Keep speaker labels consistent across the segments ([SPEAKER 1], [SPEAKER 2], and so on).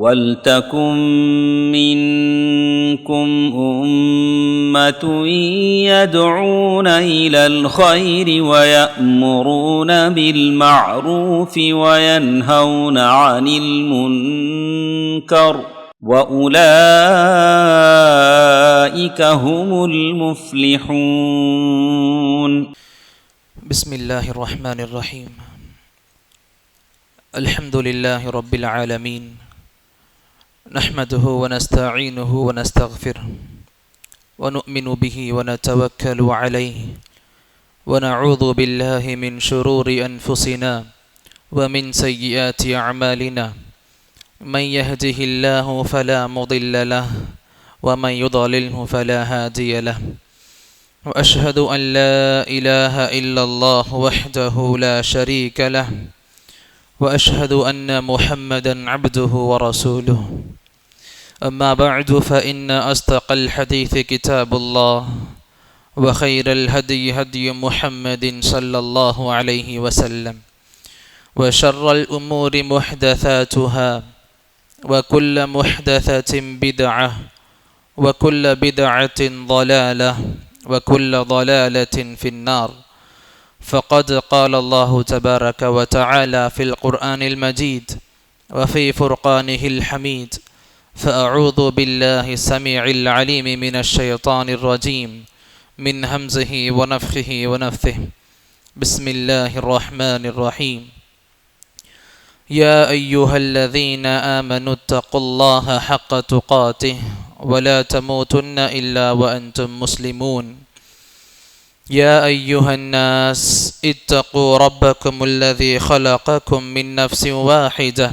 [SPEAKER 1] ولتكن منكم أمة يدعون إلى الخير ويأمرون بالمعروف وينهون عن المنكر وأولئك هم المفلحون.
[SPEAKER 2] بسم الله الرحمن الرحيم. الحمد لله رب العالمين. نحمده ونستعينه ونستغفره ونؤمن به ونتوكل عليه ونعوذ بالله من شرور أنفسنا ومن سيئات أعمالنا. من يهده الله فلا مضل له ومن يضلله فلا هادي له. وأشهد أن لا إله إلا الله وحده لا شريك له. وأشهد أن محمدا عبده ورسوله. أما بعد فإن أصدق الحديث كتاب الله وخير الهدي هدي محمد صلى الله عليه وسلم وشر الأمور محدثاتها وكل محدثة بدعة وكل بدعة ضلالة وكل ضلالة في النار. فقد قال الله تبارك وتعالى في القرآن المجيد وفي فرقانه الحميد فأعوذ بالله السميع العليم من الشيطان الرجيم من همزه ونفخه ونفثه. بسم الله الرحمن الرحيم. يا أيها الذين آمنوا اتقوا الله حق تقاته ولا تموتن إلا وأنتم مسلمون. يا أيها الناس اتقوا ربكم الذي خلقكم من نفس واحدة.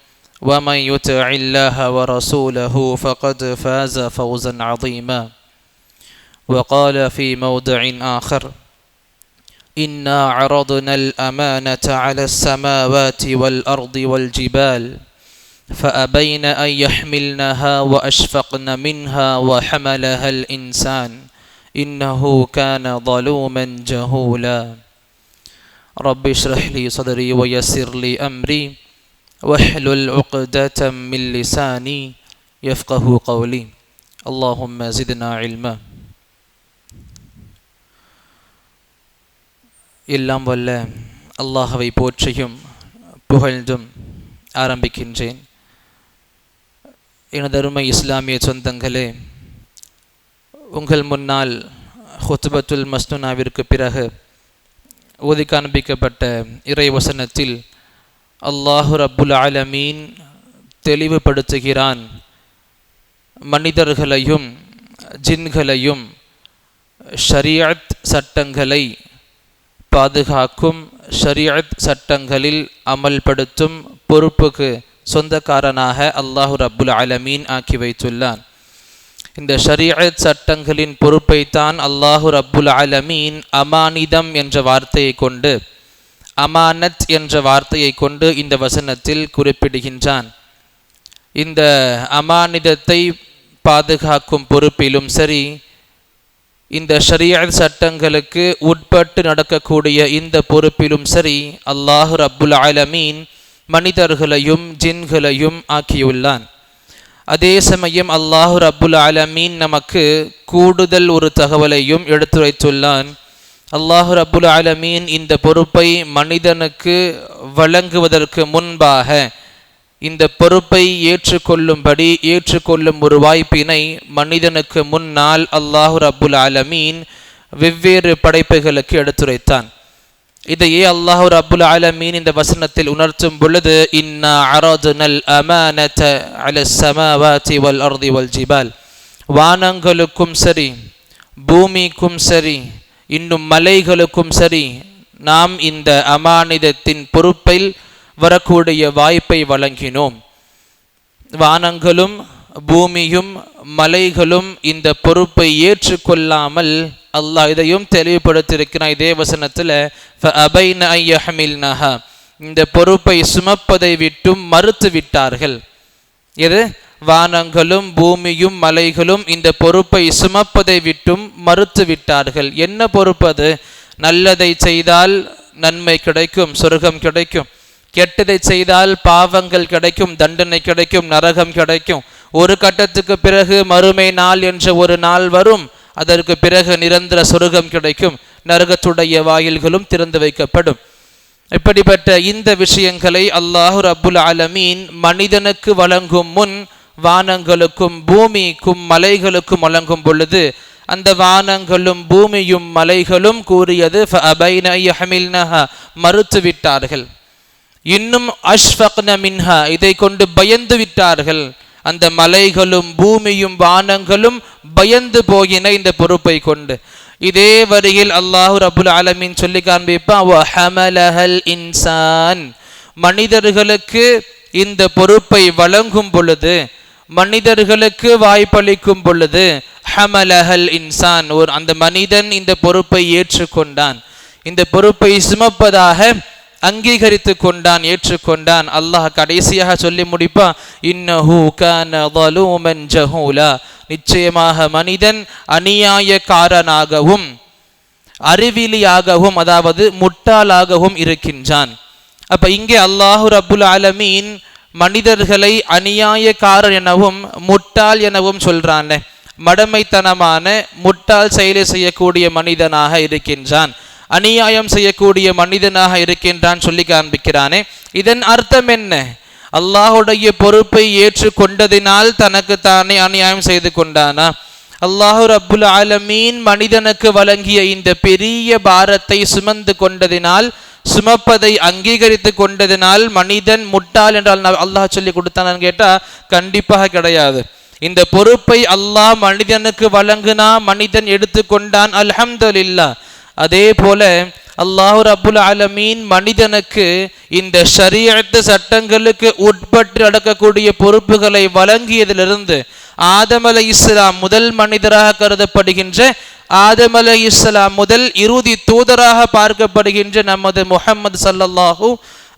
[SPEAKER 2] ومن يطع الله ورسوله فقد فاز فوزا عظيما. وقال في موضع آخر إنا عرضنا الأمانة على السماوات والأرض والجبال فأبين أن يحملنها وأشفقن منها وحملها الإنسان إنه كان ظلوما جهولا. رب اشرح لي صدري ويسر لي أمري واحلل عقدة من لساني يفقه قولي اللهم زدنا علما எல்லாம் வல்ல அல்லாஹவை போற்றியும் புகழ்ந்தும் ஆரம்பிக்கின்றேன் எனது அருமை இஸ்லாமிய சொந்தங்களே உங்கள் முன்னால் ஹொத்துபத்துல் மஸ்னுனாவிற்கு பிறகு ஓதி காண்பிக்கப்பட்ட இறை வசனத்தில் அல்லாஹு ரப்புல் ஆலமீன் தெளிவுபடுத்துகிறான். மனிதர்களையும் ஜின்களையும் ஷரியத் சட்டங்களை பாதுகாக்கும் ஷரியத் சட்டங்களில் அமல்படுத்தும் பொறுப்புக்கு சொந்தக்காரனாக அல்லாஹு ரப்புல் ஆலமீன் ஆக்கி வைத்துள்ளான். இந்த ஷரியத் சட்டங்களின் பொறுப்பைத்தான் அல்லாஹு ரப்புல் ஆலமீன் அமானிதம் என்ற வார்த்தையை கொண்டு அமானத் என்ற வார்த்தையை கொண்டு இந்த வசனத்தில் குறிப்பிடுகின்றான். இந்த அமானிதத்தை பாதுகாக்கும் பொறுப்பிலும் சரி இந்த ஷரியத் சட்டங்களுக்கு உட்பட்டு நடக்கக்கூடிய இந்த பொறுப்பிலும் சரி அல்லாஹு ரப்புல் ஆலமீன் மனிதர்களையும் ஜின்களையும் ஆக்கியுள்ளான். அதே சமயம் அல்லாஹு ரப்புல் ஆலமீன் நமக்கு கூடுதல் ஒரு தகவலையும் எடுத்துரைத்துள்ளான். அல்லாஹு அபுல் ஆலமீன் இந்த பொறுப்பை மனிதனுக்கு வழங்குவதற்கு முன்பாக இந்த பொறுப்பை ஏற்றுக்கொள்ளும்படி ஏற்றுக்கொள்ளும் ஒரு வாய்ப்பினை மனிதனுக்கு முன்னால் அல்லாஹு அபுல் ஆலமீன் வெவ்வேறு படைப்புகளுக்கு எடுத்துரைத்தான். இதையே அல்லாஹு அபுல் ஆலமீன் இந்த வசனத்தில் உணர்த்தும் பொழுது இன்னா அரதுனல் அமானத அல சமாவாதி வல் அர்தி வல் ஜிபால். வானங்களுக்கும் சரி பூமிக்கும் சரி இன்னும் மலைகளுக்கும் சரி நாம் இந்த அமானிதத்தின் பொறுப்பில் வரக்கூடிய வாய்ப்பை வழங்கினோம். வானங்களும் பூமியும் மலைகளும் இந்த பொறுப்பை ஏற்றுக்கொள்ளாமல் அல்லாஹ் இதையும் தெளிவுபடுத்தியிருக்கிறான். இதே வசனத்தில் இந்த பொறுப்பை சுமப்பதை விட்டும் மறுத்து விட்டார்கள் எது? வானங்களும் பூமியும் மலைகளும் இந்த பொறுப்பை சுமப்பதை விட்டும் மறுத்து விட்டார்கள். என்ன பொறுப்பு அது? நல்லதை செய்தால் நன்மை கிடைக்கும் சொர்க்கம் கிடைக்கும். கெட்டதை செய்தால் பாவங்கள் கிடைக்கும் தண்டனை கிடைக்கும் நரகம் கிடைக்கும். ஒரு கட்டத்துக்கு பிறகு மறுமை நாள் என்ற ஒரு நாள் வரும். அதற்கு பிறகு நிரந்தர சொர்க்கம் கிடைக்கும். நரகத்துடைய வாயில்களும் திறந்து வைக்கப்படும். இப்படிப்பட்ட இந்த விஷயங்களை அல்லாஹு அபுல் ஆலமீன் மனிதனுக்கு வழங்கும் முன் வானங்களுக்கும் பூமிக்கும் மலைகளுக்கும் வழங்கும் பொழுது அந்த வானங்களும் பூமியும் மலைகளும் கூறியது "ஃபஅபைன மறுத்து விட்டார்கள் இன்னும் அஷ்ஃபக்ன மின்ஹா இதை கொண்டு பயந்து விட்டார்கள். அந்த மலைகளும் பூமியும் வானங்களும் பயந்து போகின இந்த பொறுப்பை கொண்டு. இதே வரியில் அல்லாஹு ரபுல் ஆலமின் சொல்லி காண்பிப்பான் இன்சான் மனிதர்களுக்கு இந்த பொறுப்பை வழங்கும் பொழுது மனிதர்களுக்கு வாய்ப்பளிக்கும் பொழுது ஹமலஹல் இன்சான் ஒரு அந்த மனிதன் இந்த பொறுப்பை ஏற்றுக்கொண்டான். இந்த பொறுப்பை சுமப்பதாக அங்கீகரித்து கொண்டான் ஏற்றுக்கொண்டான். அல்லாஹ் கடைசியாக சொல்லி முடிப்பான் இன்னஹூ கலூமன் ஜஹூலா. நிச்சயமாக மனிதன் அநியாயக்காரனாகவும் அறிவிலியாகவும் அதாவது முட்டாளாகவும் இருக்கின்றான். அப்ப இங்கே அல்லாஹு அபுல் ஆலமீன் மனிதர்களை அநியாயக்காரர் எனவும் முட்டாள் எனவும் சொல்றான். மடமைத்தனமான முட்டாள் செயலை செய்யக்கூடிய மனிதனாக இருக்கின்றான். அநியாயம் செய்யக்கூடிய மனிதனாக இருக்கின்றான் சொல்லி காண்பிக்கிறானே. இதன் அர்த்தம் என்ன? அல்லாஹுடைய பொறுப்பை ஏற்றுக்கொண்டதினால் தனக்கு தானே அநியாயம் செய்து கொண்டானா? அல்லாஹு ரப்புல் ஆலமீன் மனிதனுக்கு வழங்கிய இந்த பெரிய பாரத்தை சுமந்து கொண்டதினால் சுமப்பதை அங்கீகரித்து கொண்டதினால் மனிதன் முட்டாள் என்றால் அல்லாஹ் சொல்லி கொடுத்தானு கேட்டா கண்டிப்பாக கிடையாது. இந்த பொறுப்பை அல்லாஹ் மனிதனுக்கு வழங்குனா மனிதன் எடுத்துக்கொண்டான் இல்லா அதே போல அல்லாஹு அபுல் அலமீன் மனிதனுக்கு இந்த ஷரியத்து சட்டங்களுக்கு உட்பட்டு நடக்கக்கூடிய பொறுப்புகளை வழங்கியதிலிருந்து ஆதம் அலை இஸ்லாம் முதல் மனிதராக கருதப்படுகின்ற ஆதம் அலை இஸ்லாம் முதல் இறுதி தூதராக பார்க்கப்படுகின்ற நமது முகமது ஸல்லல்லாஹு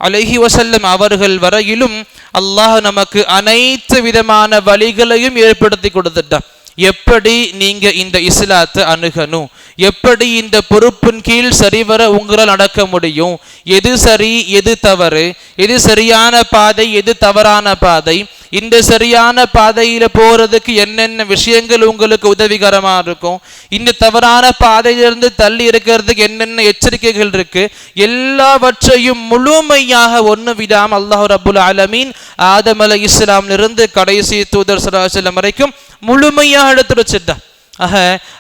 [SPEAKER 2] அலைஹி வசல்லம் அவர்கள் வரையிலும் அல்லாஹ் நமக்கு அனைத்து விதமான வழிகளையும் ஏற்படுத்தி கொடுத்துட்டான். எப்படி நீங்க இந்த இஸ்லாத்தை அணுகணும்? எப்படி இந்த பொறுப்பின் கீழ் சரிவர உங்களால் நடக்க முடியும்? எது சரி எது தவறு? எது சரியான பாதை எது தவறான பாதை? இந்த சரியான பாதையில போறதுக்கு என்னென்ன விஷயங்கள் உங்களுக்கு உதவிகரமா இருக்கும்? இந்த தவறான பாதையிலிருந்து தள்ளி இருக்கிறதுக்கு என்னென்ன எச்சரிக்கைகள் இருக்கு? எல்லாவற்றையும் முழுமையாக ஒன்று விடாம அல்லாஹ் ரபுல் ஆலமீன் ஆதம் அலை இஸ்லாமிலிருந்து கடைசி தூதர் சலாஹலம் வரைக்கும் முழுமையாக எடுத்து வச்சிட்டான் ஆக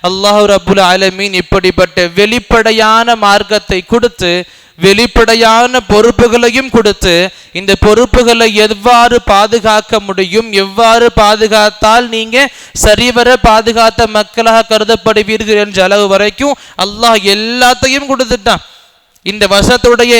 [SPEAKER 2] அல்லாஹ் ரபுல் ஆலமீன் இப்படிப்பட்ட வெளிப்படையான மார்க்கத்தை கொடுத்து வெளிப்படையான பொறுப்புகளையும் கொடுத்து இந்த பொறுப்புகளை எவ்வாறு பாதுகாக்க முடியும் எவ்வாறு பாதுகாத்தால் நீங்க சரிவர பாதுகாத்த மக்களாக கருதப்படுவீர்கள் என்ற அளவு வரைக்கும் அல்லாஹ் எல்லாத்தையும் கொடுத்துட்டான். இந்த வசத்துடைய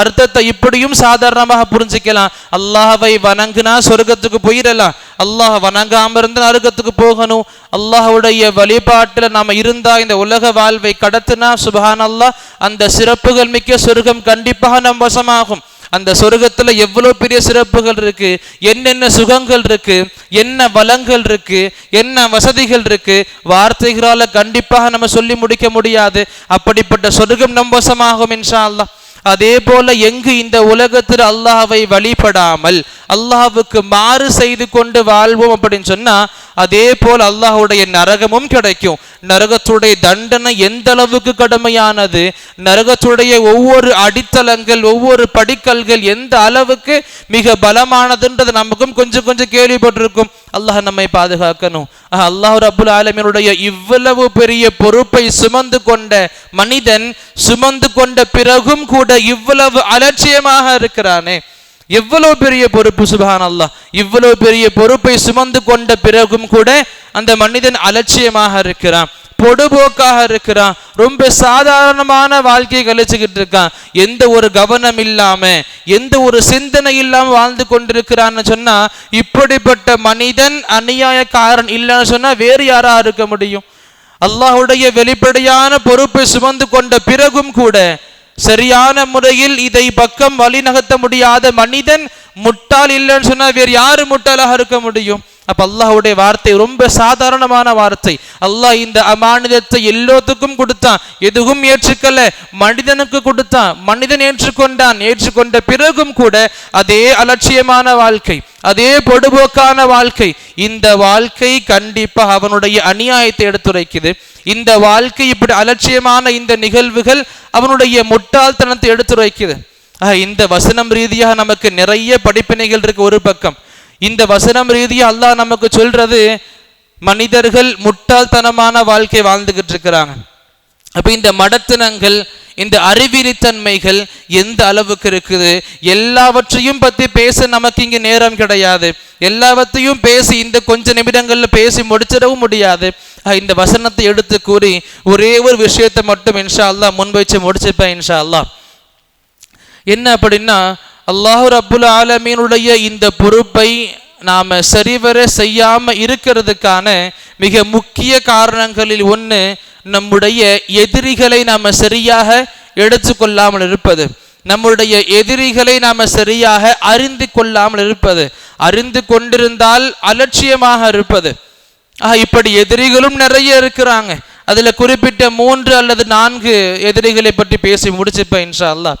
[SPEAKER 2] அர்த்தத்தை இப்படியும் சாதாரணமாக புரிஞ்சுக்கலாம். அல்லாஹவை வணங்குனா சொர்க்கத்துக்கு போயிடலாம். அல்லாஹ் வணங்காம இருந்து நரகத்துக்கு போகணும். அல்லாஹுடைய வழிபாட்டில் நாம இருந்தா இந்த உலக வாழ்வை கடத்தினா சுபஹான் அல்லாஹ் அந்த சிறப்புகள் மிக்க சொர்க்கம் கண்டிப்பாக நம் வசமாகும். அந்த சொர்க்கத்துல எவ்வளவு பெரிய சிறப்புகள் இருக்கு என்னென்ன சுகங்கள் இருக்கு என்ன வளங்கள் இருக்கு என்ன வசதிகள் இருக்கு வார்த்தைகளால கண்டிப்பாக நம்ம சொல்லி முடிக்க முடியாது. அப்படிப்பட்ட சொர்க்கம் நம்பசமாகும் இன்ஷா அல்லாஹ். அதே போல எங்கு இந்த உலகத்தில் அல்லாஹாவை வழிபடாமல் அல்லாஹாவுக்கு மாறு செய்து கொண்டு வாழ்வோம் அப்படின்னு சொன்னா அதே போல் அல்லாஹ்வுடைய நரகமும் கிடைக்கும். நரகத்துடைய தண்டனை எந்த அளவுக்கு கடுமையானது? நரகத்துடைய ஒவ்வொரு அடித்தளங்கள் ஒவ்வொரு படிக்கல்கள் எந்த அளவுக்கு மிக பலமானதுன்றது நமக்கும் கொஞ்சம் கொஞ்சம் கேள்விப்பட்டிருக்கும். அல்லாஹ் நம்மை பாதுகாக்கணும். அல்லாஹ் அபுல் ஆலமினுடைய இவ்வளவு பெரிய பொறுப்பை சுமந்து கொண்ட மனிதன் சுமந்து கொண்ட பிறகும் கூட இவ்வளவு அலட்சியமாக இருக்கிறானே. எவ்வளவு பெரிய பொறுப்பு சுபஹான் அல்லாஹ் இவ்வளவு பெரிய பொறுப்பை சுமந்து கொண்ட பிறகும் கூட அந்த மனிதன் அலட்சியமாக இருக்கிறான் பொடுபோக்காக இருக்கிறான் ரொம்ப சாதாரணமான வாழ்க்கையை கழிச்சுக்கிட்டு இருக்கான். எந்த ஒரு கவனம் இல்லாம எந்த ஒரு சிந்தனை இல்லாம வாழ்ந்து கொண்டிருக்கிறான்னு சொன்னா இப்படிப்பட்ட மனிதன் அநியாயக்காரன் இல்லைன்னு சொன்னா வேறு யாரா இருக்க முடியும்? அல்லாஹுடைய வெளிப்படையான பொறுப்பை சுமந்து கொண்ட பிறகும் கூட சரியான முறையில் இதை பக்கம் வழிநகர்த்த முடியாத மனிதன் முட்டாள் இல்லைன்னு சொன்னா வேறு யாரு முட்டாளாக இருக்க முடியும்? அப்ப அல்லாஹுடைய வார்த்தை ரொம்ப சாதாரணமான வார்த்தை. அல்லாஹ் இந்த அமானிதத்தை எல்லோத்துக்கும் கொடுத்தான். எதுவும் ஏற்றுக்கல. மனிதனுக்கு கொடுத்தான். மனிதன் ஏற்றுக்கொண்டான். ஏற்றுக்கொண்ட பிறகும் கூட அதே அலட்சியமான வாழ்க்கை அதே பொடுபோக்கான வாழ்க்கை. இந்த வாழ்க்கை கண்டிப்பா அவனுடைய அநியாயத்தை எடுத்துரைக்குது. இந்த வாழ்க்கை இப்படி அலட்சியமான இந்த நிகழ்வுகள் அவனுடைய முட்டாள்தனத்தை எடுத்துரைக்குது. இந்த வசனம் ரீதியாக நமக்கு நிறைய படிப்பினைகள் இருக்கு ஒரு பக்கம். இந்த வசனம் ரீதியாக அல்லாஹ் நமக்கு சொல்றது மனிதர்கள் முட்டாள்தனமான வாழ்க்கை வாழ்ந்துகிட்டு இருக்கிறாங்க அப்போ இந்த மடத்தனங்கள் இந்த அறிவிலித்தன்மைகள் எந்த அளவுக்கு இருக்குது? எல்லாவற்றையும் பற்றி பேச நமக்கு இங்கே நேரம் கிடையாது. எல்லாவற்றையும் பேசி இந்த கொஞ்ச நிமிடங்களில் பேசி முடிச்சிடவும் முடியாது. இந்த வசனத்தை எடுத்து கூறி ஒரே ஒரு விஷயத்தை மட்டும் இன்ஷா அல்லா முன் வச்சு முடிச்சுப்பேன் இன்ஷா அல்லா என்ன அப்படின்னா அல்லாஹு ரப்புல் ஆலமீனுடைய இந்த பொறுப்பை நாம் சரிவர செய்யாமல் இருக்கிறதுக்கான மிக முக்கிய காரணங்களில் ஒன்று நம்முடைய எதிரிகளை நாம் சரியாக எடுத்துக்கொள்ளாமல் இருப்பது. நம்முடைய எதிரிகளை நாம் சரியாக அறிந்து கொள்ளாமல் இருப்பது. அறிந்து கொண்டிருந்தால் அலட்சியமாக இருப்பது. ஆஹ் இப்படி எதிரிகளும் நிறைய இருக்கிறாங்க. அதில் குறிப்பிட்ட மூன்று அல்லது நான்கு எதிரிகளை பற்றி பேசி முடிச்சுப்பேன் இன்ஷா அல்லாஹ்.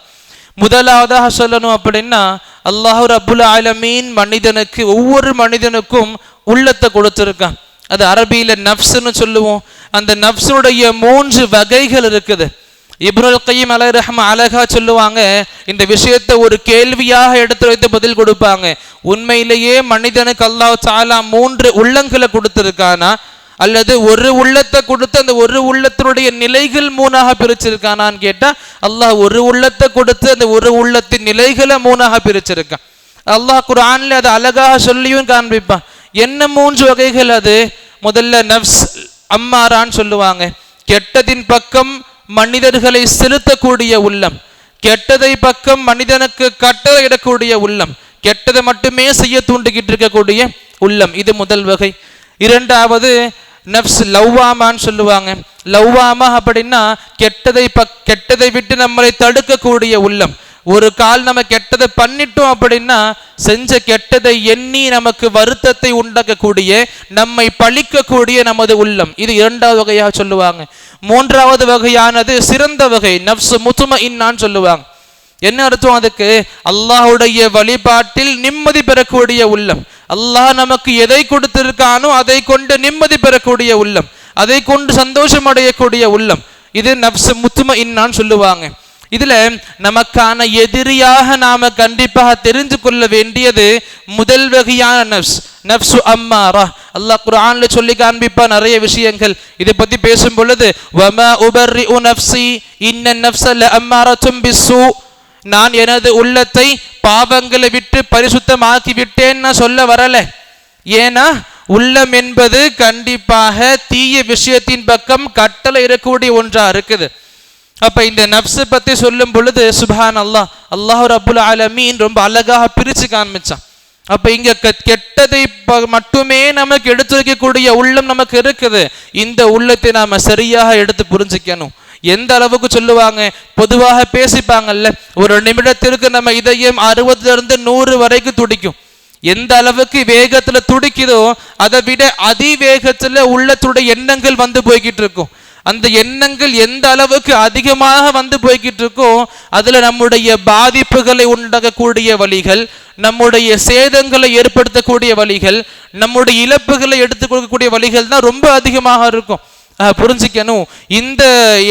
[SPEAKER 2] முதலாவதாக சொல்லணும் அப்படின்னா அல்லாஹு அபுல் ஆலமீன் மனிதனுக்கு ஒவ்வொரு மனிதனுக்கும் உள்ளத்தை கொடுத்துருக்கான். அது அரபியில் நஃப்ஸ்னு சொல்லுவோம். அந்த நஃப்ஸுடைய மூன்று வகைகள் இருக்குது. இப்னுல் கையம் அலை ரஹ்ம அழகா சொல்லுவாங்க இந்த விஷயத்தை ஒரு கேள்வியாக எடுத்து வைத்து பதில் கொடுப்பாங்க. உண்மையிலேயே மனிதனுக்கு அல்லாஹ் சாலா மூன்று உள்ளங்களை கொடுத்துருக்கானா? அல்லது ஒரு உள்ளத்தை கொடுத்து அந்த ஒரு உள்ளத்தினுடைய நிலைகள் மூணாக பிரிச்சிருக்கானான்னு கேட்டால் அல்லாஹ் ஒரு உள்ளத்தை கொடுத்து அந்த ஒரு உள்ளத்தின் நிலைகளை மூணாக பிரிச்சிருக்கான். அல்லாஹ் குரான்ல அதை அழகாக சொல்லியும் காண்பிப்பான். என்ன மூன்று வகைகள் அது? முதல்ல நப்ஸ் அம்மாரான்னு சொல்லுவாங்க. கெட்டதின் பக்கம் மனிதர்களை செலுத்தக்கூடிய உள்ளம். கெட்டதை பக்கம் மனிதனுக்கு கட்டளையிடக்கூடிய உள்ளம். கெட்டதை மட்டுமே செய்ய தூண்டுகிட்டு இருக்கக்கூடிய உள்ளம். இது முதல் வகை. இரண்டாவது நப்ஸ் லவ்வாமான்னு சொல்லுவாங்க. லவ்வாமா அப்படின்னா கெட்டதை பக் கெட்டதை விட்டு நம்மளை தடுக்கக்கூடிய உள்ளம். ஒரு கால் நம்ம கெட்டதை பண்ணிட்டோம் அப்படின்னா செஞ்ச கெட்டதை எண்ணி நமக்கு வருத்தத்தை உண்டாக்கக்கூடிய நம்மை பழிக்கக்கூடிய நமது உள்ளம். இது இரண்டாவது வகையாக சொல்லுவாங்க. மூன்றாவது வகையானது சிறந்த வகை நப்சு முத்தும இன்னான்னு சொல்லுவாங்க. என்ன அர்த்தம் அதுக்கு? அல்லாஹ்வுடைய வழிபாட்டில் நிம்மதி பெறக்கூடிய உள்ளம். அல்லாஹ் நமக்கு எதை கொடுத்திருக்கானோ அதை கொண்டு நிம்மதி பெறக்கூடிய உள்ளம் அதை கொண்டு சந்தோஷம் அடையக்கூடிய உள்ளம். இது நப்சு முத்தும இன்னான்னு சொல்லுவாங்க. இதுல நமக்கான எதிரியாக நாம கண்டிப்பாக தெரிந்து கொள்ள வேண்டியது முதல் வகையான நப்ஸ் நப்சு அம்மாரா. அல்லாஹ் குரான்ல சொல்லி காண்பிப்பா நிறைய விஷயங்கள். இதை பத்தி பேசும் பொழுது வமா உ நஃப்ஸி இன்ன நஃப்ஸ லஅம்மாரத்தும் பிஸ்ஸூ. நான் எனது உள்ளத்தை பாவங்களை விட்டு பரிசுத்தமாக்கி விட்டேன்னு நான் சொல்ல வரல. ஏன்னா உள்ளம் என்பது கண்டிப்பாக தீய விஷயத்தின் பக்கம் கட்டளை இருக்கக்கூடிய ஒன்றா இருக்குது. அப்ப இந்த நப்ஸ் பத்தி சொல்லும் பொழுது சுபான் அல்லாஹ் அல்லாஹ் ரபுல் அலமீன் ரொம்ப அழகாக பிரிச்சு காண்பிச்சான் அப்ப இங்க கெட்டதை ப- மட்டுமே நமக்கு எடுத்து வைக்கக்கூடிய உள்ளம் நமக்கு இருக்குது. இந்த உள்ளத்தை நாம சரியாக எடுத்து புரிஞ்சுக்கணும். எந்த அளவுக்கு சொல்லுவாங்க? பொதுவாக பேசிப்பாங்கல்ல. ஒரு நிமிடத்திற்கு நம்ம இதயம் அறுபதுலேருந்து நூறு வரைக்கும் துடிக்கும். எந்த அளவுக்கு வேகத்துல துடிக்குதோ அதை விட அதிவேகத்துல உள்ளத்துடைய எண்ணங்கள் வந்து போய்கிட்டு இருக்கும் அந்த எண்ணங்கள் எந்த அளவுக்கு அதிகமாக வந்து போய்கிட்டு இருக்கோ அதுல நம்முடைய பாதிப்புகளை உண்டாக்கக்கூடிய வழிகள் நம்முடைய சேதங்களை ஏற்படுத்தக்கூடிய வழிகள் நம்முடைய இழப்புகளை எடுத்து கொடுக்கக்கூடிய வழிகள் தான் ரொம்ப அதிகமாக இருக்கும். புரிஞ்சுக்கணும். இந்த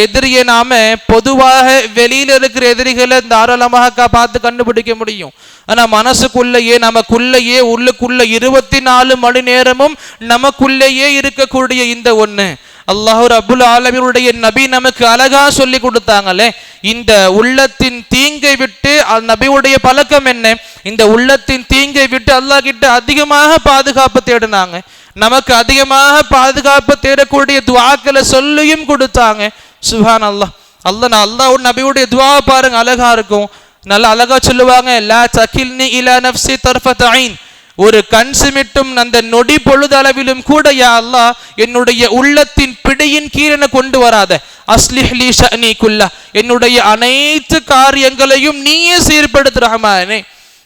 [SPEAKER 2] எதிரியை நாம பொதுவாக வெளியில இருக்கிற எதிரிகளை தாராளமாக பார்த்து கண்டுபிடிக்க முடியும். ஆனா மனசுக்குள்ளேயே நமக்குள்ளேயே உள்ளுக்குள்ள இருபத்தி நாலு மணி நேரமும் நமக்குள்ளேயே இருக்கக்கூடிய இந்த ஒண்ணு. அல்லாஹு அபுல் ஆலமியுடைய நபி நமக்கு அழகா சொல்லி கொடுத்தாங்களே இந்த உள்ளத்தின் தீங்கை விட்டு நபியுடைய பழக்கம் என்ன? இந்த உள்ளத்தின் தீங்கை விட்டு அல்லாஹ் கிட்ட அதிகமாக பாதுகாப்பு தேடினாங்க. நமக்கு அதிகமாக பாதுகாப்பு தேடக்கூடிய துவாக்களை சொல்லியும் கொடுத்தாங்க. சுஹான் அல்லா அல்லாஹ் நான் அல்லாஹ் நபியுடைய துவா பாருங்க அழகா இருக்கும். நல்லா அழகா சொல்லுவாங்க லா தகில்னி இலா நஃப்ஸி தர்ஃபத் ஐன் ஒரு கண் சிமிட்டும் அந்த நொடி பொழுது அளவிலும் கூட யா அல்லாஹ் என்னுடைய உள்ளத்தின் பிடியின் கீழன கொண்டு வராத. அஸ்லிஹ்லி ஷனி குல்லா. என்னுடைய அனைத்து காரியங்களையும் நீயே சீர்படுத்துறமானே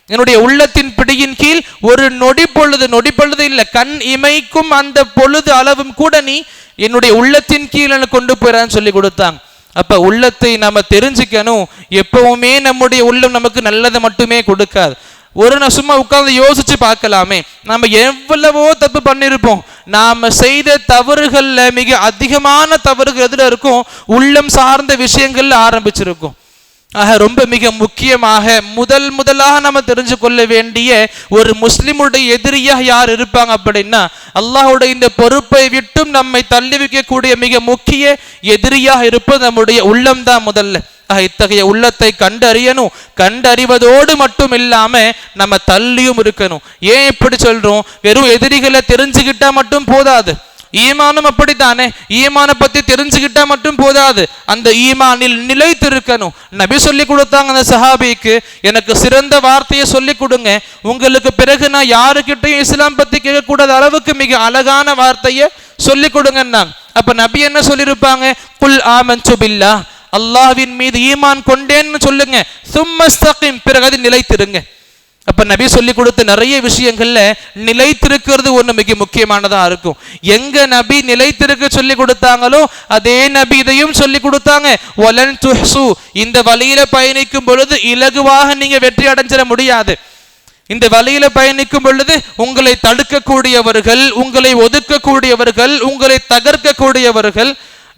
[SPEAKER 2] என்னுடைய உள்ளத்தின் பிடியின் கீழ் ஒரு நொடி பொழுது நொடி பொழுது இல்லை கண் இமைக்கும் அந்த பொழுது அளவும் கூட நீ என்னுடைய உள்ளத்தின் கீழ் என கொண்டு போயிறான்னு சொல்லி கொடுத்தாங்க அப்ப உள்ளத்தை நம்ம தெரிஞ்சுக்கணும். எப்பவுமே நம்முடைய உள்ளம் நமக்கு நல்லதை மட்டுமே கொடுக்காது. ஒரு நான் சும்மா உட்கார்ந்து யோசிச்சு பார்க்கலாமே. நம்ம எவ்வளவோ தப்பு பண்ணியிருப்போம் நாம செய்த தவறுகள்ல மிக அதிகமான தவறுகள் எதுல இருக்கும்? உள்ளம் சார்ந்த விஷயங்கள்ல ஆரம்பிச்சிருக்கும். ஆக ரொம்ப மிக முக்கியமாக முதல் முதலாக நம்ம தெரிஞ்சு கொள்ள வேண்டிய ஒரு முஸ்லிமுடைய எதிரியாக யார் இருப்பாங்க அப்படின்னா அல்லாஹுடைய இந்த பொறுப்பை விட்டும் நம்மை தள்ளி வைக்கக்கூடிய மிக முக்கிய எதிரியாக இருப்பது நம்முடைய உள்ளம்தான் முதல்ல. ஆக இத்தகைய உள்ளத்தை கண்டறியணும். கண்டறிவதோடு மட்டும் இல்லாம நம்ம தள்ளியும் இருக்கணும். ஏன் இப்படி சொல்றோம்? வெறும் எதிரிகளை தெரிஞ்சுக்கிட்டா மட்டும் போதாது. ஈமானும் அப்படித்தானே? ஈமானை பத்தி தெரிஞ்சுக்கிட்டா மட்டும் போதாது. அந்த ஈமானில் நிலைத்திருக்கணும். நபி சொல்லி கொடுத்தாங்க அந்த சஹாபிக்கு எனக்கு சிறந்த வார்த்தையை சொல்லி கொடுங்க. உங்களுக்கு பிறகு நான் யாருக்கிட்டையும் இஸ்லாம் பத்தி கேட்கக்கூடாத அளவுக்கு மிக அழகான வார்த்தையை சொல்லி கொடுங்கன்னாங்க. அப்ப நபி என்ன சொல்லியிருப்பாங்க? குல் ஆமன் சுபில்லா அல்லாஹ்வின் மீது ஈமான் கொண்டேன்னு சொல்லுங்க. சும்மஸ்தகிம் பிறகு அது நிலைத்திருங்க. அப்ப நபி சொல்லி கொடுத்த நிறைய விஷயங்கள்ல நிலைத்திருக்கிறது ஒண்ணு மிக முக்கியமானதா இருக்கும். எங்க நபி நிலைத்திருக்க சொல்லி கொடுத்தாங்களோ அதே நபி இதையும் சொல்லி கொடுத்தாங்க. ஒலன் துஹ்சு. இந்த வழியில பயணிக்கும் பொழுது இலகுவாக நீங்க வெற்றி அடைஞ்சிட முடியாது. இந்த வழியில பயணிக்கும் பொழுது உங்களை தடுக்கக்கூடியவர்கள் உங்களை ஒதுக்கக்கூடியவர்கள் உங்களை தகர்க்கக்கூடியவர்கள்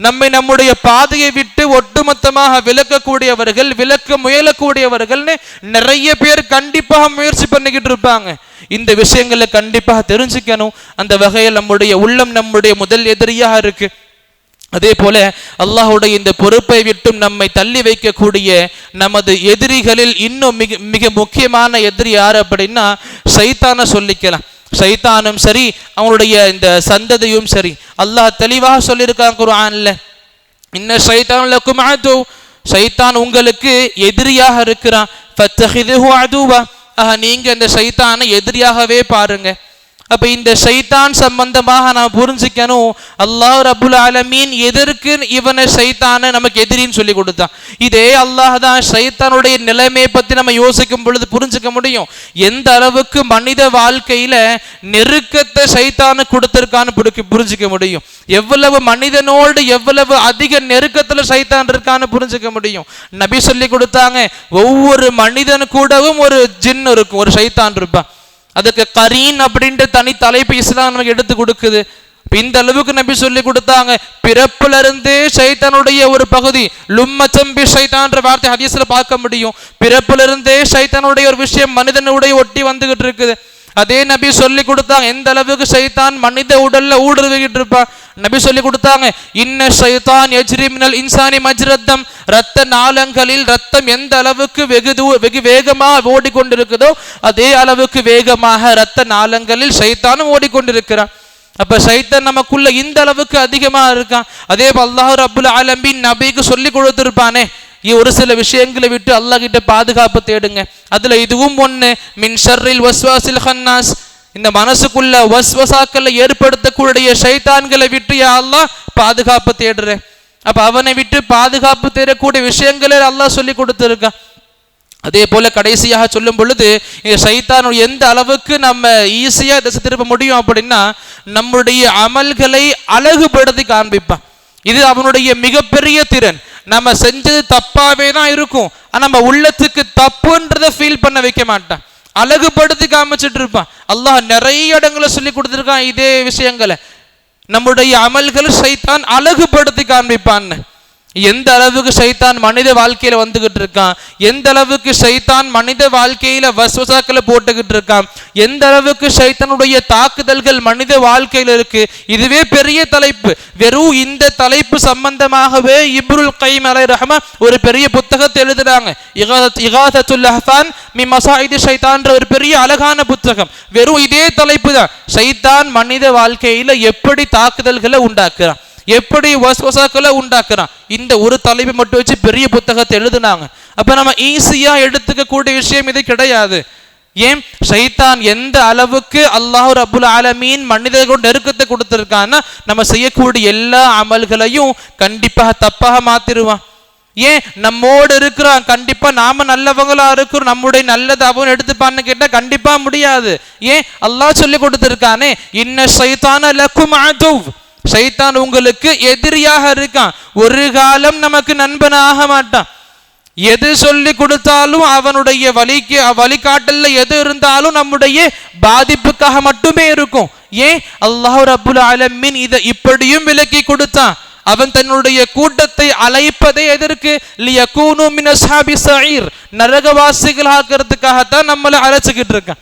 [SPEAKER 2] நம்மை நம்முடைய பாதையை விட்டு ஒட்டுமொத்தமாக விலக்கக்கூடியவர்கள் விலக்க முயலக்கூடியவர்கள்னு நிறைய பேர் கண்டிப்பாக முயற்சி பண்ணிக்கிட்டு இருப்பாங்க. இந்த விஷயங்களை கண்டிப்பாக தெரிஞ்சுக்கணும். அந்த வகையில் நம்முடைய உள்ளம் நம்முடைய முதல் எதிரியாக இருக்கு. அதே போல அல்லாஹுடைய இந்த பொறுப்பை விட்டும் நம்மை தள்ளி வைக்கக்கூடிய நமது எதிரிகளில் இன்னும் மிக மிக முக்கியமான எதிரி யார் அப்படின்னா சைத்தான சொல்லிக்கலாம். சைத்தானும் சரி அவனுடைய இந்த சந்ததியும் சரி. அல்லாஹ் தெளிவாக சொல்லியிருக்கான் குர்ஆன்ல. இன்ன சைத்தான் லக்கும் அது சைத்தான் உங்களுக்கு எதிரியாக இருக்கிறான். ஃபத்தஹிதுஹு அதுவா ஆஹா நீங்க இந்த சைத்தானை எதிரியாகவே பாருங்க. அப்ப இந்த சைத்தான் சம்பந்தமாக நான் புரிஞ்சுக்கணும். அல்லாஹ் ரபுல் ஆலமீன் எதற்கு இவனை சைத்தான நமக்கு எதிரின்னு சொல்லி கொடுத்தான். இதே அல்லாஹ் தான் சைத்தானுடைய நிலைமையை பத்தி நம்ம யோசிக்கும் பொழுது புரிஞ்சுக்க முடியும். எந்த அளவுக்கு மனித வாழ்க்கையில நெருக்கத்தை சைத்தானு கொடுத்திருக்கான்னு புடிக்க- புரிஞ்சுக்க முடியும். எவ்வளவு மனிதனோடு எவ்வளவு அதிக நெருக்கத்துல சைத்தான் இருக்கான்னு புரிஞ்சுக்க முடியும். நபி சொல்லி கொடுத்தாங்க ஒவ்வொரு மனிதன் கூடவும் ஒரு ஜின் இருக்கும் ஒரு சைத்தான் இருப்பான். அதுக்கு கரீன் அப்படின்ற தனி தலைப்பு இஸ்லாம் நமக்கு எடுத்து கொடுக்குது. இந்த அளவுக்கு நபி சொல்லி கொடுத்தாங்க. பிறப்புல இருந்தே சைத்தானுடைய ஒரு பகுதி. லும்மச்சம்பி சைத்தான்ற வார்த்தை ஹதீஸ்ல பார்க்க முடியும். பிறப்புல இருந்தே சைத்தானுடைய ஒரு விஷயம் மனிதனுடைய ஒட்டி வந்துகிட்டு இருக்குது. அதே நபி சொல்லி கொடுத்தாங்க எந்த அளவுக்கு சைத்தான் மனித உடல்ல ஊடுருவிக்கிட்டு இருப்பான் நபி சொல்லி கொடுத்தாங்க இன்ன சைத்தான் எஜ்ரிமினல் இன்சானி மஜ்ரத்தம். ரத்த நாளங்களில் ரத்தம் எந்த அளவுக்கு வெகு தூ வெகு வேகமாக ஓடிக்கொண்டிருக்குதோ அதே அளவுக்கு வேகமாக ரத்த நாளங்களில் சைத்தானும் ஓடிக்கொண்டிருக்கிறான். அப்ப சைத்தன் நமக்குள்ள இந்த அளவுக்கு அதிகமா இருக்கான். அதே போல் அல்லாஹ் ரப்புல் ஆலம்பின் நபிக்கு சொல்லி கொடுத்திருப்பானே ஒரு சில விஷயங்களை விட்டு அல்லாஹ்கிட்ட பாதுகாப்பு தேடுங்க அதுல இதுவும் ஒண்ணு மின் ஷர்ரில் வஸ்வாசில் ஹன்னாஸ் இந்த மனசுக்குள்ள வஸ்வசாக்களை ஏற்படுத்தக்கூடிய ஷைத்தான்களை விட்டு அல்லாஹ் பாதுகாப்பு தேடுறேன் அப்ப அவனை விட்டு பாதுகாப்பு தேடக்கூடிய விஷயங்களை அல்லாஹ் சொல்லி கொடுத்துருக்கான் அதே போல கடைசியாக சொல்லும் பொழுது இந்த சைத்தான் எந்த அளவுக்கு நம்ம ஈஸியா திசை திருப்ப முடியும் அப்படின்னா நம்முடைய அமல்களை அழகுபடுத்தி காண்பிப்பான் இது அவனுடைய மிகப்பெரிய திறன். நம்ம செஞ்சது தப்பாவே தான் இருக்கும். ஆனா நம்ம உள்ளத்துக்கு தப்புன்றதை ஃபீல் பண்ண வைக்க மாட்டான். அழகுபடுத்தி காமிச்சிட்டு இருப்பான். அல்லாஹ் நிறைய இடங்களை சொல்லி கொடுத்துருக்கான் இதே விஷயங்களை. நம்முடைய அமல்கள் சைத்தான் அழகுபடுத்தி காண்பிப்பான்னு. எந்த அளவுக்கு சைத்தான் மனித வாழ்க்கையில வந்துகிட்டு இருக்கான்? எந்த அளவுக்கு சைத்தான் மனித வாழ்க்கையில வஸ்வசாக்களை போட்டுக்கிட்டு இருக்கான்? எந்த அளவுக்கு சைத்தானுடைய தாக்குதல்கள் மனித வாழ்க்கையில இருக்கு? இதுவே பெரிய தலைப்பு. வெறும் இந்த தலைப்பு சம்பந்தமாகவே இப்ருல் கைம் அலை ரஹம ஒரு பெரிய புத்தகத்தை எழுதுறாங்க. இகாதத் இகாதத்துல் அஹ்ஃபான் மி மசாயிது சைத்தான்ற ஒரு பெரிய அழகான புத்தகம். வெறும் இதே தலைப்பு தான். சைத்தான் மனித வாழ்க்கையில எப்படி தாக்குதல்களை உண்டாக்குறான்? எப்படி வசவசாக்களை உண்டாக்குறான்? இந்த ஒரு தலைப்பை மட்டும் வச்சு பெரிய புத்தகத்தை எழுதுனாங்க. அப்ப நம்ம ஈஸியா எடுத்துக்க கூடிய விஷயம் இது கிடையாது. ஏன்? ஷைத்தான் எந்த அளவுக்கு அல்லாஹ் அபுல் ஆலமீன் மனிதர்களோட நெருக்கத்தை கொடுத்துருக்கான்னா நம்ம செய்யக்கூடிய எல்லா அமல்களையும் கண்டிப்பாக தப்பாக மாத்திருவான். ஏன்? நம்மோடு இருக்கிறான். கண்டிப்பா நாம நல்லவங்களா இருக்கிறோம். நம்முடைய நல்லது அவன் எடுத்துப்பான்னு கேட்டா கண்டிப்பா முடியாது. ஏன்? அல்லாஹ் சொல்லி கொடுத்துருக்கானே இன்ன ஷைத்தான லக்கும் அதுவ் சைத்தான் உங்களுக்கு எதிரியாக இருக்கான். ஒரு காலம் நமக்கு நண்பனாக மாட்டான். எது சொல்லி கொடுத்தாலும் அவனுடைய வழிக்கு வழிகாட்டல்ல எது இருந்தாலும் நம்முடைய பாதிப்புக்காக மட்டுமே இருக்கும். ஏன்? அல்லாஹ் அபுல் அலமின் இதை இப்படியும் விலக்கி கொடுத்தான். அவன் தன்னுடைய கூட்டத்தை அழைப்பதை எதற்கு நரகவாசிகள் ஆக்கிறதுக்காகத்தான் நம்மளை அழைச்சிக்கிட்டு இருக்கான்.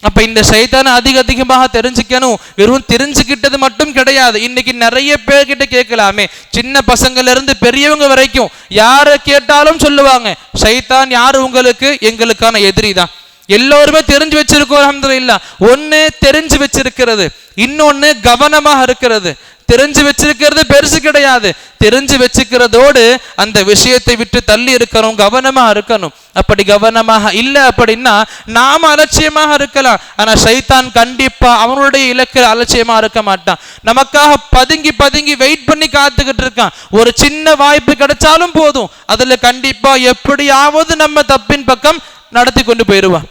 [SPEAKER 2] அப்ப இந்த சைதானை அதிக அதிகமாக தெரிஞ்சுக்கணும். வெறும் தெரிஞ்சுக்கிட்டது மட்டும் கிடையாது. இன்னைக்கு நிறைய பேர்கிட்ட கேட்கலாமே. சின்ன பசங்கள்ல இருந்து பெரியவங்க வரைக்கும் யாரை கேட்டாலும் சொல்லுவாங்க சைத்தான் யார் உங்களுக்கு? எங்களுக்கான எதிரி தான். எல்லோருமே தெரிஞ்சு வச்சிருக்கோம் அல்ஹம்துலில்லாஹ். ஒன்னு தெரிஞ்சு வச்சிருக்கிறது. இன்னொன்னு கவனமாக இருக்கிறது. தெரிஞ்சு வச்சிருக்கிறது பெருசு கிடையாது. தெரிஞ்சு வச்சுக்கிறதோடு அந்த விஷயத்தை விட்டு தள்ளி இருக்கணும் கவனமா இருக்கணும். அப்படி கவனமாக இல்லை அப்படின்னா நாம அலட்சியமாக இருக்கலாம். ஆனா சைத்தான் கண்டிப்பா அவனுடைய இலக்கில் அலட்சியமா இருக்க மாட்டான். நமக்காக பதுங்கி பதுங்கி வெயிட் பண்ணி காத்துக்கிட்டு இருக்கான். ஒரு சின்ன வாய்ப்பு கிடைச்சாலும் போதும். அதுல கண்டிப்பா எப்படியாவது நம்ம தப்பின் பக்கம் நடத்தி கொண்டு போயிடுவான்.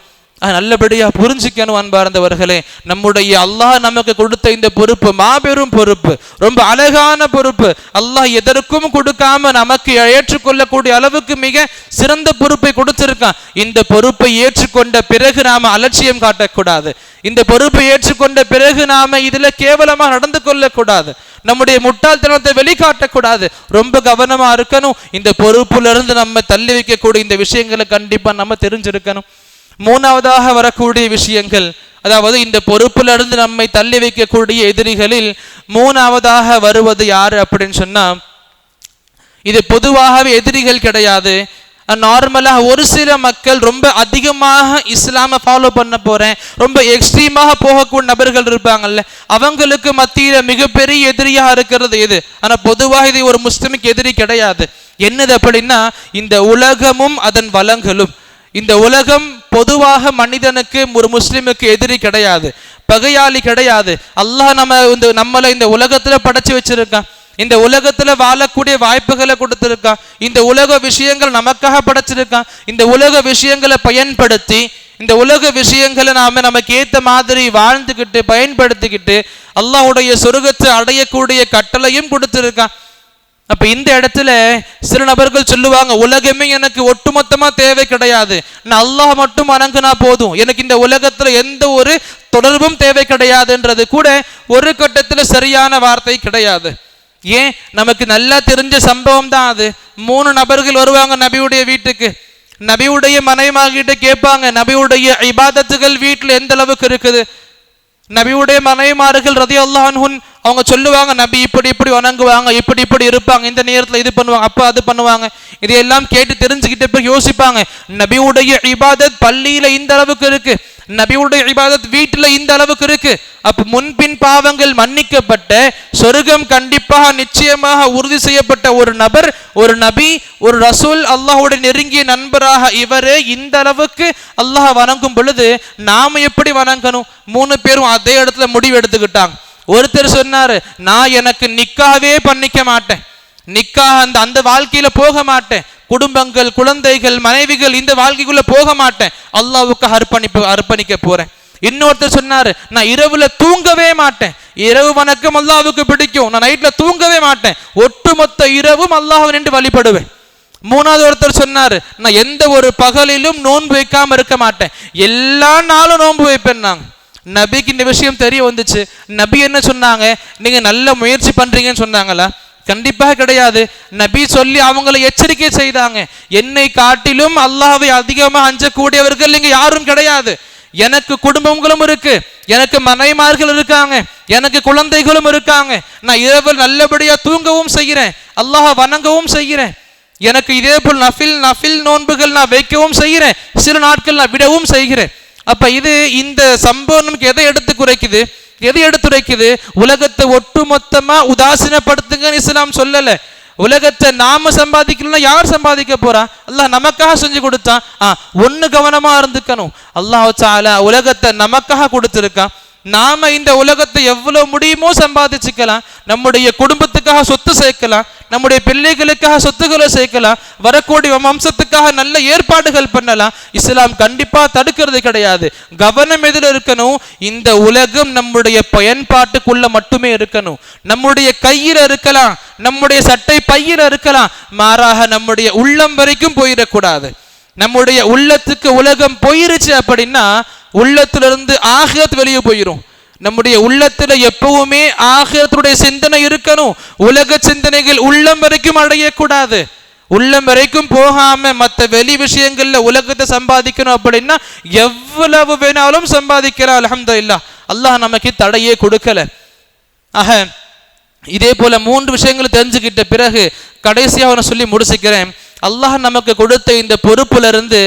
[SPEAKER 2] நல்லபடியா புரிஞ்சுக்கணும் அன்பார்ந்தவர்களே. நம்முடைய அல்லாஹ் நமக்கு கொடுத்த இந்த பொறுப்பு மாபெரும் பொறுப்பு ரொம்ப அழகான பொறுப்பு. அல்லாஹ் எதற்கும் கொடுக்காம நமக்கு ஏற்றுக்கொள்ளக்கூடிய அளவுக்கு மிக சிறந்த பொறுப்பை கொடுத்திருக்கான். இந்த பொறுப்பை ஏற்றுக்கொண்ட பிறகு நாம அலட்சியம் காட்டக்கூடாது. இந்த பொறுப்பை ஏற்றுக்கொண்ட பிறகு நாம இதுல கேவலமா நடந்து கொள்ளக்கூடாது. நம்முடைய முட்டாள்தனத்தை வெளிக்காட்டக்கூடாது. ரொம்ப கவனமா இருக்கணும். இந்த பொறுப்புல இருந்து நம்ம தள்ளி வைக்கக்கூடிய இந்த விஷயங்களை கண்டிப்பா நம்ம தெரிஞ்சிருக்கணும். மூணாவதாக வரக்கூடிய விஷயங்கள் அதாவது இந்த பொறுப்பிலிருந்து நம்மை தள்ளி வைக்கக்கூடிய எதிரிகளில் மூணாவதாக வருவது யார் அப்படின்னு சொன்னா இது பொதுவாகவே எதிரிகள் கிடையாது. நார்மலாக ஒரு சில மக்கள் ரொம்ப அதிகமாக இஸ்லாமை ஃபாலோ பண்ண போறேன் ரொம்ப எக்ஸ்ட்ரீமாக போகக்கூடிய நபர்கள் இருப்பாங்கல்ல அவங்களுக்கு மத்தியில் மிகப்பெரிய எதிரியாக இருக்கிறது எது? ஆனால் பொதுவாக இது ஒரு முஸ்லிமுக்கு எதிரி கிடையாது. என்னது அப்படின்னா இந்த உலகமும் அதன் வளங்களும். இந்த உலகம் பொதுவாக மனிதனுக்கு ஒரு முஸ்லீமுக்கு எதிரி கிடையாது பகையாளி கிடையாது. அல்லாஹ் நம்ம இந்த நம்மளை இந்த உலகத்துல படைச்சு வச்சிருக்கான். இந்த உலகத்துல வாழக்கூடிய வாய்ப்புகளை கொடுத்திருக்கான். இந்த உலக விஷயங்கள் நமக்காக படைச்சிருக்கான். இந்த உலக விஷயங்களை பயன்படுத்தி இந்த உலக விஷயங்களை நாம நமக்கு ஏத்த மாதிரி வாழ்ந்துக்கிட்டு பயன்படுத்திக்கிட்டு அல்லாஹுடைய சொர்க்கத்தை அடையக்கூடிய கட்டளையும் கொடுத்திருக்கான். அப்ப இந்த இடத்துல சில நபர்கள் சொல்லுவாங்க உலகமே எனக்கு ஒட்டுமொத்தமா தேவை கிடையாது. நான் அல்லாஹ் மட்டும் வணங்குனா போதும். எனக்கு இந்த உலகத்துல எந்த ஒரு தொடர்பும் தேவை கிடையாதுன்றது கூட ஒரு கட்டத்துல சரியான வார்த்தை கிடையாது. ஏன்? நமக்கு நல்லா தெரிஞ்ச சம்பவம் தான் அது. மூணு நபர்கள் வருவாங்க நபியுடைய வீட்டுக்கு. நபியுடைய மனைவிமாகிட்ட கேட்பாங்க நபியுடைய இபாதத்துகள் வீட்டில் எந்த அளவுக்கு இருக்குது? நபியுடைய மனைவிமார்கள் ரதி அல்லாஹன் அவங்க சொல்லுவாங்க நபி இப்படி இப்படி வணங்குவாங்க இப்படி இப்படி இருப்பாங்க இந்த நேரத்தில் இது பண்ணுவாங்க அப்போ அது பண்ணுவாங்க. இதையெல்லாம் கேட்டு தெரிஞ்சுக்கிட்ட பிறகு யோசிப்பாங்க நபியுடைய இபாதத் பள்ளியில இந்த அளவுக்கு இருக்கு. நபியுடைய இபாதத் வீட்டுல இந்த அளவுக்கு இருக்கு. அப்ப முன்பின் பாவங்கள் மன்னிக்கப்பட்ட சொர்க்கம் கண்டிப்பாக நிச்சயமாக உறுதி செய்யப்பட்ட ஒரு நபர் ஒரு நபி ஒரு ரசூல் அல்லாஹோட நெருங்கிய நண்பராக இவரே இந்த அளவுக்கு அல்லாஹ் வணங்கும் பொழுது நாம எப்படி வணங்கணும்? மூணு பேரும் அதே இடத்துல முடிவு எடுத்துக்கிட்டாங்க. ஒருத்தர் சொன்னாரு நான் எனக்கு நிக்காவே பண்ணிக்க மாட்டேன். நிக்கா அந்த அந்த வாழ்க்கையில போக மாட்டேன். குடும்பங்கள் குழந்தைகள் மனைவிகள் இந்த வாழ்க்கைக்குள்ள போக மாட்டேன். அல்லாவுக்கு அர்ப்பணிப்பு அர்ப்பணிக்க போறேன். இன்னொருத்தர் சொன்னாரு நான் இரவுல தூங்கவே மாட்டேன். இரவு வணக்கம் அல்லாவுக்கு பிடிக்கும். நான் நைட்ல தூங்கவே மாட்டேன். ஒட்டுமொத்த இரவும் அல்லாஹ் நின்று வழிபடுவேன். மூணாவது ஒருத்தர் சொன்னாரு நான் எந்த ஒரு பகலிலும் நோன்பு வைக்காம இருக்க மாட்டேன். எல்லா நாளும் நோன்பு வைப்பேன் நாங்க நபிக்கு இந்த விஷயம் தெரிய வந்துச்சு. நபி என்ன சொன்னாங்க? நீங்க நல்ல முயற்சி பண்றீங்கன்னு சொன்னாங்களா? கண்டிப்பாக கிடையாது. நபி சொல்லி அவங்களை எச்சரிக்கை செய்தாங்க. என்னை காட்டிலும் அல்லாவை அதிகமாக அஞ்சக்கூடியவர்கள் இங்க யாரும் கிடையாது. எனக்கு குடும்பங்களும் இருக்கு. எனக்கு மனைமார்கள் இருக்காங்க. எனக்கு குழந்தைகளும் இருக்காங்க. நான் இரவு நல்லபடியா தூங்கவும் செய்கிறேன். அல்லாஹ வணங்கவும் செய்கிறேன். எனக்கு இதே போல் நஃபில் நஃபில் நோன்புகள் நான் வைக்கவும் செய்கிறேன். சில நாட்கள் நான் விடவும் செய்கிறேன். அப்ப இது இந்த சம்பவம் நமக்கு எதை எடுத்து குறைக்குது? எதை எடுத்துரைக்குது? உலகத்தை ஒட்டுமொத்தமா உதாசீனப்படுத்துங்கன்னு இஸ்லாம் சொல்லல. உலகத்தை நாம சம்பாதிக்கணும்னா யார் சம்பாதிக்க போறா? அல்லாஹ் நமக்காக செஞ்சு கொடுத்தான். ஆ ஒண்ணு கவனமா இருந்துக்கணும். அல்லாஹ் உலகத்தை நமக்காக கொடுத்திருக்கான். நாம இந்த உலகத்தை எவ்வளவு முடியுமோ சம்பாதிச்சுக்கலாம் நம்முடைய குடும்பத்துக்காக சொத்து சேர்க்கலாம் நம்முடைய பிள்ளைகளுக்காக சொத்துக்களை சேர்க்கலாம் வரக்கூடிய வம்சத்துக்காக நல்ல ஏற்பாடுகள் பண்ணலாம். இஸ்லாம் கண்டிப்பா தடுக்கிறது கிடையாது. கவனம் எதில் இருக்கணும்? இந்த உலகம் நம்முடைய பயன்பாட்டுக்குள்ள மட்டுமே இருக்கணும். நம்முடைய கையில இருக்கலாம் நம்முடைய சட்டை பையில இருக்கலாம். மாறாக நம்முடைய உள்ளம் வரைக்கும் போயிடக்கூடாது. நம்முடைய உள்ளத்துக்கு உலகம் போயிருச்சு அப்படின்னா உள்ளத்திலிருந்து ஆகியத்து வெளியே போயிடும் நம்முடைய உள்ளத்துல எப்பவுமே ஆகியத்துடைய சிந்தனை இருக்கணும். உலக சிந்தனைகள் உள்ளம் வரைக்கும் அடையக்கூடாது. உள்ளம் வரைக்கும் போகாம மற்ற வெளி விஷயங்கள்ல உலகத்தை சம்பாதிக்கணும் அப்படின்னா எவ்வளவு வேணாலும் சம்பாதிக்கிறா அலமது இல்லா அல்லாஹ் நமக்கு தடையே கொடுக்கல. ஆக இதே போல மூன்று விஷயங்களை தெரிஞ்சுக்கிட்ட பிறகு கடைசியாக அவனை சொல்லி முடிச்சுக்கிறேன். அல்லாஹ் நமக்கு கொடுத்த இந்த பொறுப்புலருந்து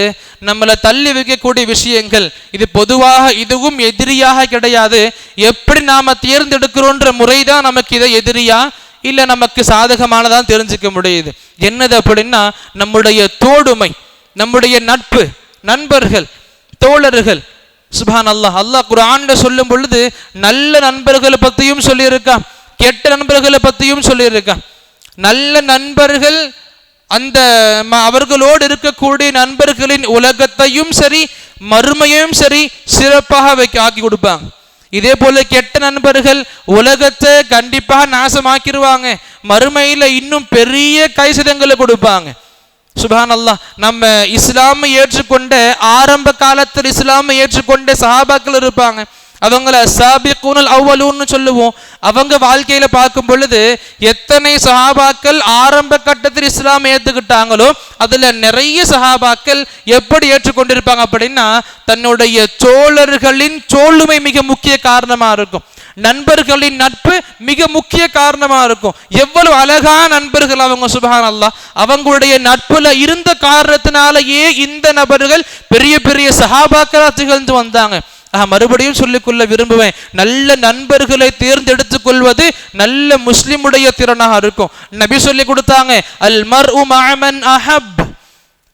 [SPEAKER 2] நம்மளை தள்ளி வைக்கக்கூடிய விஷயங்கள் இது பொதுவாக இதுவும் எதிரியாக கிடையாது. எப்படி நாம தேர்ந்தெடுக்கிறோன்ற முறை தான் நமக்கு இதை எதிரியா இல்லை நமக்கு சாதகமானதான் தெரிஞ்சுக்க முடியுது. என்னது அப்படின்னா நம்முடைய தோடுமை நம்முடைய நட்பு நண்பர்கள் தோழர்கள். சுபான் அல்லாஹ் அல்லாஹ் குர்ஆன்ல சொல்லும் பொழுது நல்ல நண்பர்களை பற்றியும் சொல்லியிருக்கான் கெட்ட நண்பர்களை பற்றியும் சொல்லியிருக்கான். நல்ல நண்பர்கள் அந்த ம- அவர்களோடு இருக்கக்கூடிய நண்பர்களின் உலகத்தையும் சரி மறுமையும் சரி சிறப்பாக வைக்க ஆக்கி கொடுப்பாங்க. இதே போல கெட்ட நண்பர்கள் உலகத்தை கண்டிப்பாக நாசமாக்கிடுவாங்க மறுமையில இன்னும் பெரிய கைசிதங்களை கொடுப்பாங்க. சுபான் அல்லாஹ் நம்ம இஸ்லாமை ஏற்றுக்கொண்ட ஆரம்ப காலத்தில் இஸ்லாமை ஏற்றுக்கொண்ட சஹாபாக்கள் இருப்பாங்க. அவங்கள சாபிகுனல் அவ்வளூன்னு சொல்லுவோம். அவங்க வாழ்க்கையில பார்க்கும் பொழுது எத்தனை சஹாபாக்கள் ஆரம்ப கட்டத்தில் இஸ்லாம் ஏத்துக்கிட்டாங்களோ அதுல நிறைய சஹாபாக்கள் எப்படி ஏற்றுக்கொண்டிருப்பாங்க அப்படின்னா தன்னுடைய சோழர்களின் சோழுமை மிக முக்கிய காரணமா இருக்கும். நண்பர்களின் நட்பு மிக முக்கிய காரணமா இருக்கும். எவ்வளவு அழகான நண்பர்கள் அவங்க சுபஹான் அல்லா அவங்களுடைய நட்புல இருந்த காரணத்தினாலேயே இந்த நபர்கள் பெரிய பெரிய சஹாபாக்களா திகழ்ந்து வந்தாங்க. நான் மறுபடியும் சொல்லிக்கொள்ள விரும்புவேன். நல்ல நண்பர்களை தேர்ந்தெடுத்துக் கொள்வது நல்ல முஸ்லிமுடைய திறனாக இருக்கும். நபி சொல்லி கொடுத்தாங்க அல் மர் உமன் அஹப்.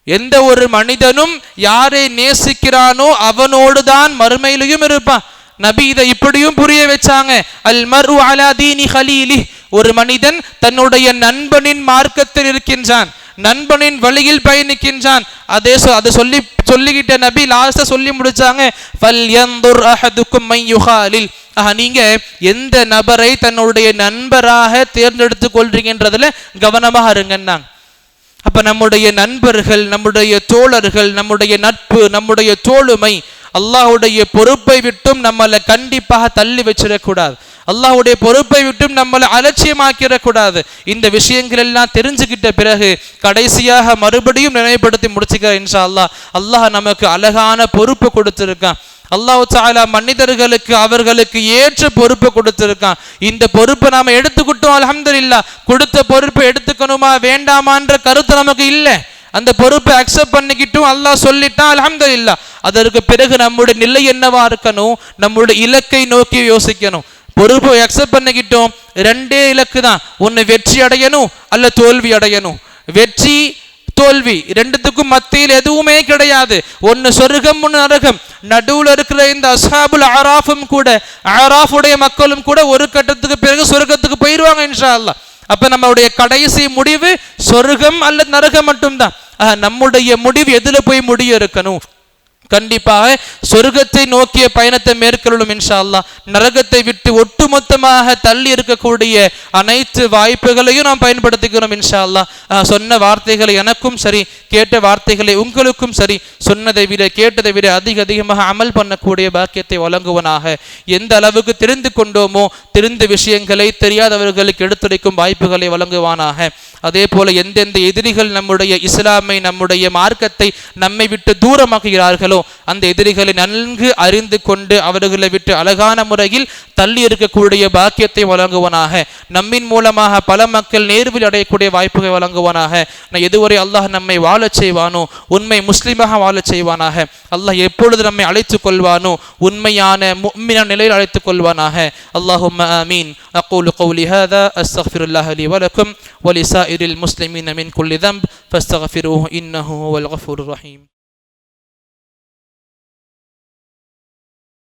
[SPEAKER 2] எந்த ஒரு மனிதனும் யாரை நேசிக்கிறானோ அவனோடு தான் மறுமையிலையும் இருப்பான். நபி இதை இப்படியும் புரிய வச்சாங்க அல் மர் அலா தீனி ஹலீலி. ஒரு மனிதன் தன்னுடைய நண்பனின் மார்க்கத்தில் இருக்கின்றான். நண்பனின் வழியில் பயணிக்கின்றான். அதே அது அதை சொல்லி சொல்லிக்கிட்ட நபி லாஸ்டா சொல்லி முடிச்சாங்க. ஃபல் அஹதுக்கும் யுகாலில் ஆஹா நீங்க எந்த நபரை தன்னுடைய நண்பராக தேர்ந்தெடுத்துக் கொள்றீங்கன்றதுல கவனமாக இருங்கன்னாங்க. அப்ப நம்முடைய நண்பர்கள் நம்முடைய தோழர்கள் நம்முடைய நட்பு நம்முடைய தோழுமை அல்லாஹுடைய பொறுப்பை விட்டும் நம்மளை கண்டிப்பாக தள்ளி வச்சிடக்கூடாது. அல்லாஹுடைய பொறுப்பை விட்டும் நம்மளை அலட்சியமாக்கிடக்கூடாது. இந்த விஷயங்கள் எல்லாம் தெரிஞ்சுக்கிட்ட பிறகு கடைசியாக மறுபடியும் நினைவுபடுத்தி முடிச்சுக்கிற இன்ஷா அல்லாஹ் அல்லாஹ் நமக்கு அழகான பொறுப்பு கொடுத்திருக்கான். அல்லாஹ் சாலா மனிதர்களுக்கு அவர்களுக்கு ஏற்ற பொறுப்பு கொடுத்திருக்கான். இந்த பொறுப்பை நாம எடுத்துக்கிட்டோம் அல்ஹம்துலில்லாஹ். கொடுத்த பொறுப்பை எடுத்துக்கணுமா வேண்டாமான்ற கருத்து நமக்கு இல்லை. அந்த பொறுப்பை அக்செப்ட் பண்ணிக்கிட்டும் அல்லாஹ் சொல்லிட்டான் இல்லா அதற்கு பிறகு நம்முடைய நிலை என்னவா இருக்கணும் நம்முடைய இலக்கை நோக்கி யோசிக்கணும். பொறுப்பை அக்செப்ட் பண்ணிக்கிட்டோம். ரெண்டே இலக்கு தான். ஒன்று வெற்றி அடையணும் அல்ல தோல்வி அடையணும். வெற்றி தோல்வி ரெண்டுத்துக்கும் மத்தியில் எதுவுமே கிடையாது. ஒன்று சொர்க்கம் ஒன்று நரகம். நடுவில் இருக்கிற இந்த அசாபுல் ஆராஃபும் கூட ஆராஃபுடைய மக்களும் கூட ஒரு கட்டத்துக்கு பிறகு சொர்க்கத்துக்கு போயிடுவாங்க இன்ஷா அல்லாஹ் அப்போ நம்மளுடைய கடைசி முடிவு சொர்க்கம் அல்லது நரகம் மட்டும்தான். நம்முடைய முடிவு எதில் போய் முடிய இருக்கணும் கண்டிப்பாக சொர்க்கத்தை நோக்கிய பயணத்தை மேற்கொள்ளும் இன்ஷா அல்லாஹ் நரகத்தை விட்டு ஒட்டுமொத்தமாக தள்ளி இருக்கக்கூடிய அனைத்து வாய்ப்புகளையும் நாம் பயன்படுத்திக்கிறோம் இன்ஷா அல்லாஹ் சொன்ன வார்த்தைகளை எனக்கும் சரி கேட்ட வார்த்தைகளை உங்களுக்கும் சரி சொன்னதை விட கேட்டதை விட அதிக அதிகமாக அமல் பண்ணக்கூடிய பாக்கியத்தை வழங்குவனாக. எந்த அளவுக்கு தெரிந்து கொண்டோமோ தெரிந்த விஷயங்களை தெரியாதவர்களுக்கு எடுத்துரைக்கும் வாய்ப்புகளை வழங்குவானாக. அதே போல எந்தெந்த எதிரிகள் நம்முடைய இஸ்லாமை நம்முடைய மார்க்கத்தை நம்மை விட்டு தூரமாக்குகிறார்களோ அந்த எதிரிகளை நன்கு அறிந்து கொண்டு அவர்களை விட்டு அழகான முறையில் தள்ளி இருக்கக்கூடிய பாக்கியத்தை வழங்குவனாக நம்மின் மூலமாக பல மக்கள் நேர்வில் அடையக்கூடிய வாய்ப்புகளை வழங்குவானாக நான் எதுவரை அல்லாஹ் நம்மை வாழச் செய்வானோ உண்மை முஸ்லிமாக வாழச் செய்வானாக அல்லாஹ் எப்பொழுது நம்மை அழைத்துக் கொள்வானோ உண்மையான முக்மின நிலையில் அழைத்துக் கொள்வானாக اللهم آمين أقول قولي هذا أستغفر الله لي ولكم ولسائر المسلمين من كل ذنب فاستغفروه إنه هو الغفور الرحيم